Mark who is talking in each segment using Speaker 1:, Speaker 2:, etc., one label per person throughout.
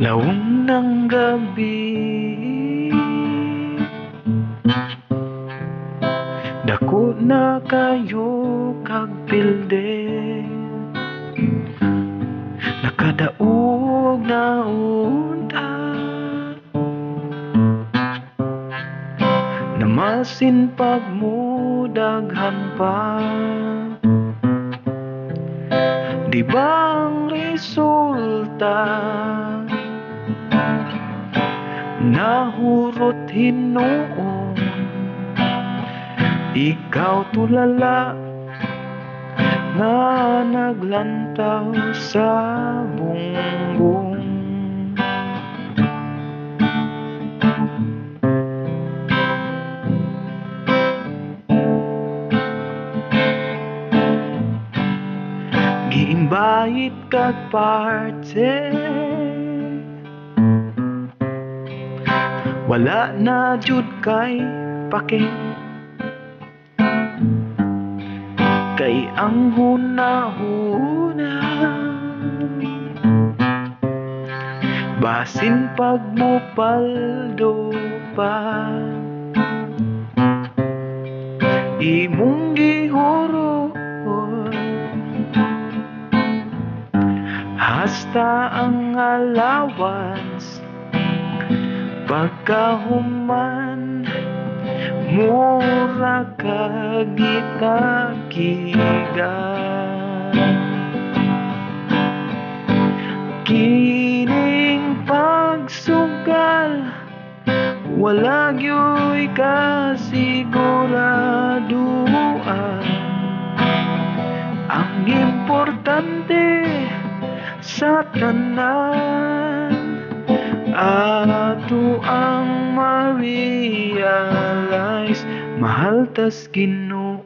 Speaker 1: Laong ng gabi. Dako na kayo kag pilde Nakadaog na unta. Namasin pagmudaghan pa. Di ba resulta Nahurot hinoon Ikaw tulala Nga naglantaw sa bungbong Giimbait kag parte Wala na jud kay pake. Kay ang huna-huna. Basin pag mo paldo pa. Imong gihuro Hasta ang allowance Pagkahuman Mura ka gitagigan Kining pagsugal Wala gyoy kasiguraduan. Ang importante sa tanan Ato ang ma-realize Mahal tas ginoo.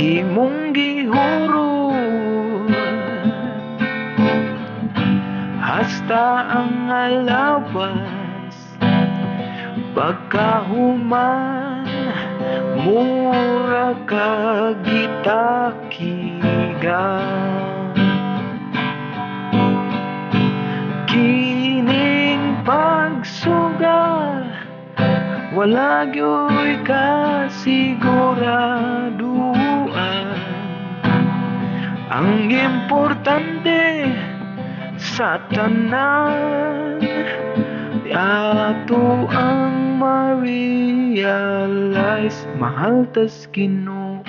Speaker 1: Imong gihuro. Hasta ang allowance Pagkahuman Mura ka gitakigan Kining pagsugal Wala gyoy kasiguraduan. Ang importante sa tanan Ato ang ma-realize Mahal tas ginoo